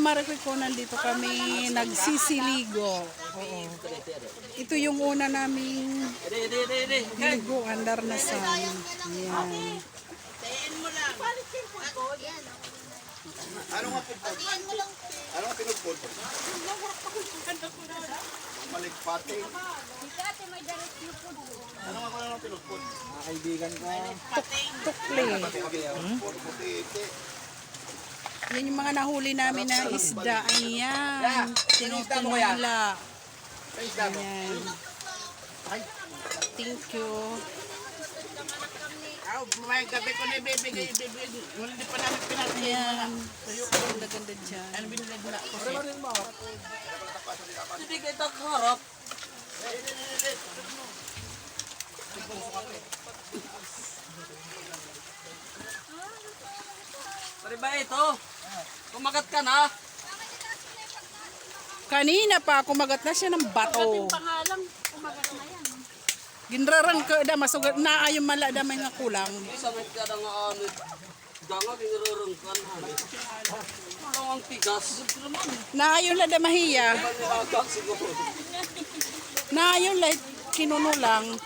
Marikoy ko nandito kami nagsisiligo. Oo. Ito yung una naming ligo under na sun. Ayan. Ano nga pinagpod? Ano nga pinagpod? Maligpate. Ano nga kung ano nga pinagpod? Mga kaibigan ko. Tukli. Puro puti-iti. Yan yung mga nahuli namin na isda. Ayan. Tinutulala. Ayan. Thank you. May gabi ko na ibibigay, ibibigay. Wala di pa namin pinatay. Ayan. Ganda-ganda dyan. Ano binilag na ako? Hindi kita harap. Pare ba ito? Kumagat ka na. Kanina pa, kumagat na siya ng bato. Pangalang, kumagat na yan. Ginrarang ka da, masugat na ayon mala da may nga kulang. Isa may ka na nga ano. Danga kinararang ka na. Ano ang tigas? Na ayon la da mahiya. Na ayon la kinunulang.